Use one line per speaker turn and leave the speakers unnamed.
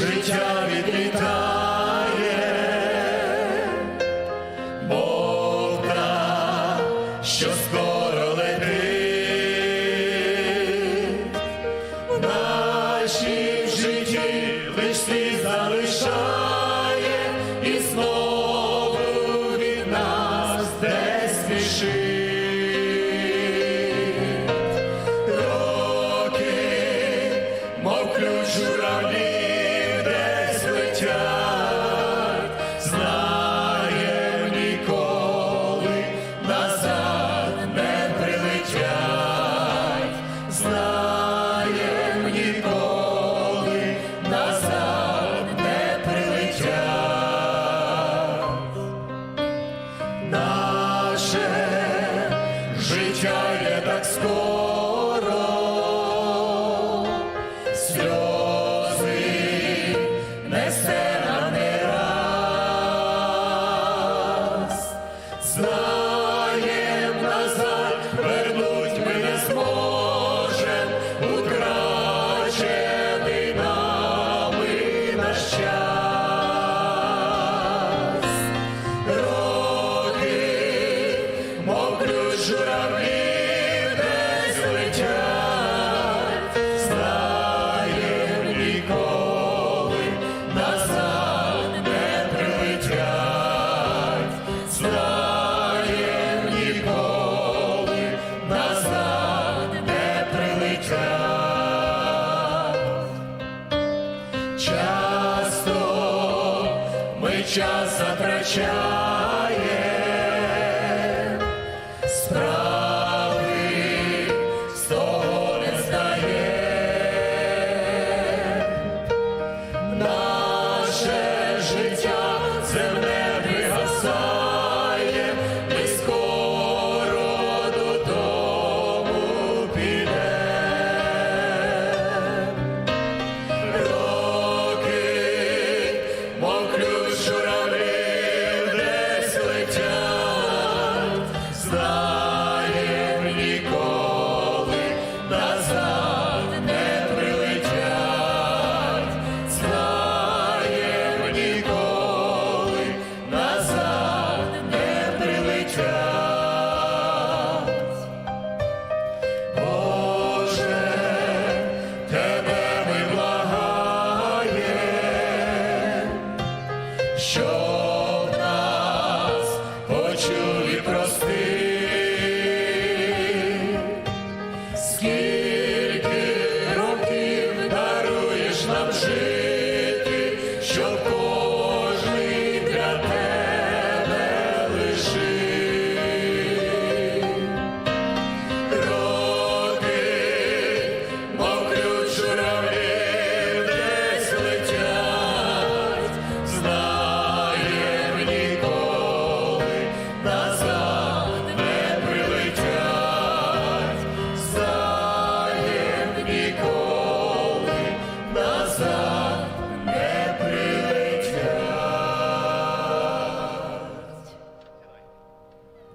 життя відлітає, Бог та, що скоро летить, в нашій житті лиш слід залишає. знаєм назад, вернуть ми не зможем, утрачений нами наш час. Мов ключ журавлів не злетять, знаєм ніколи назад не прилетять. часто ми час затрачаємо. show.